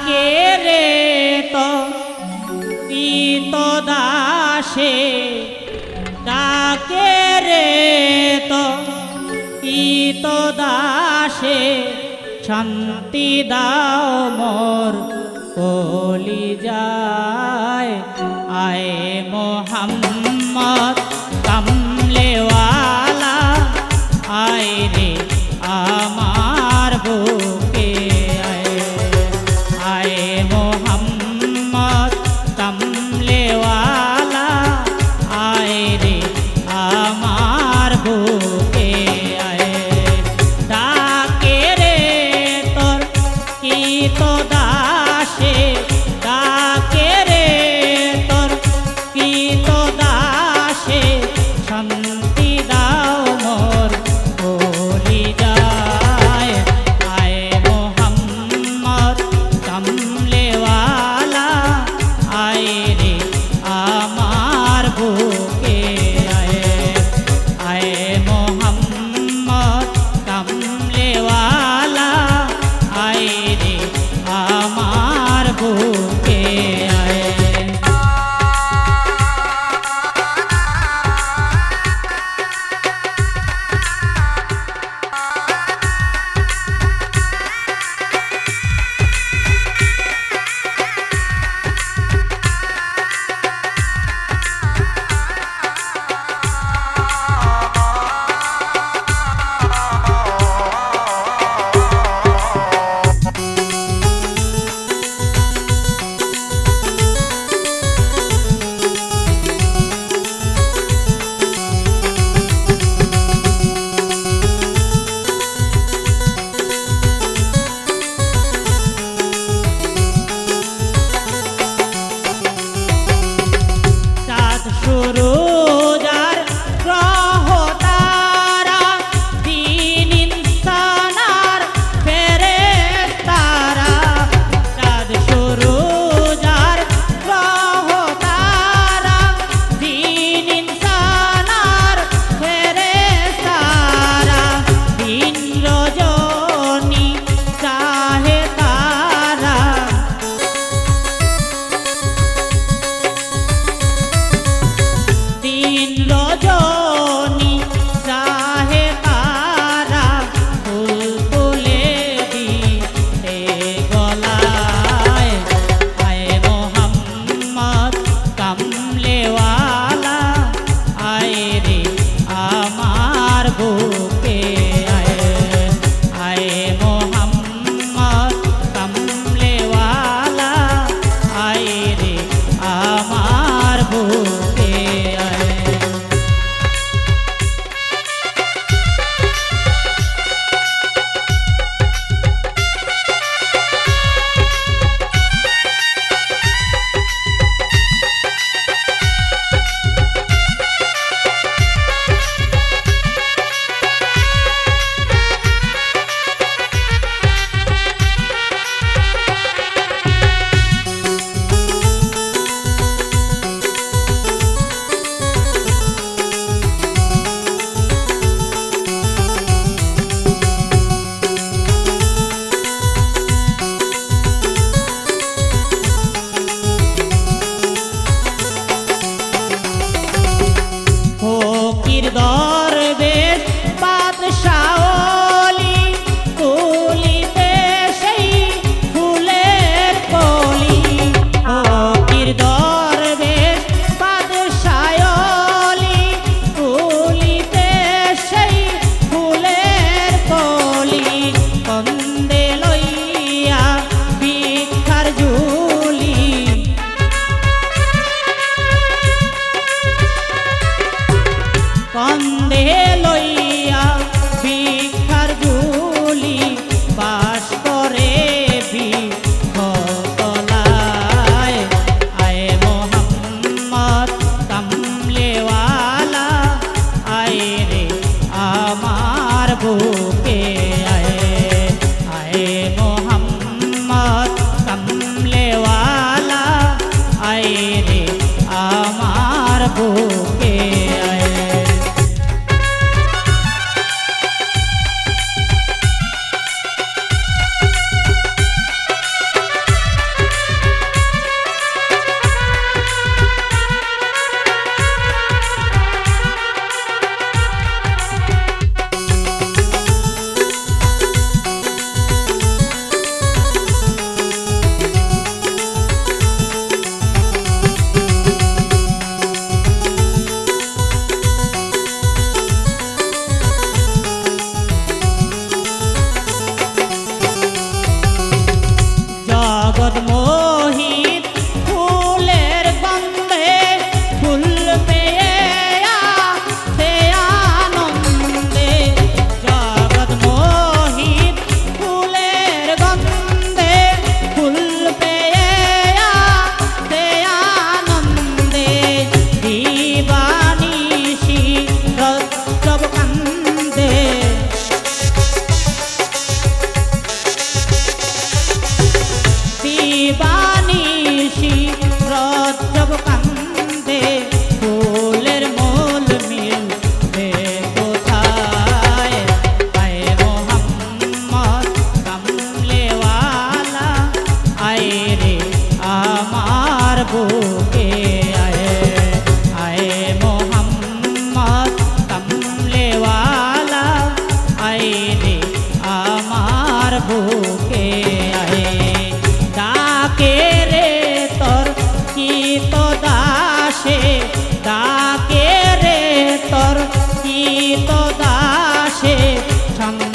ডাকে রে তো পিত দাসে ডাকে রে তো পিত দাসে শান্তি দাও মোর কলি যায় আয় মোহাম্মদ ഇരുതാ আমার বুকে আয়ে ডাকে তোর কি তো দাসে ডাকে রে তোর কি তো দাসে সঙ্গ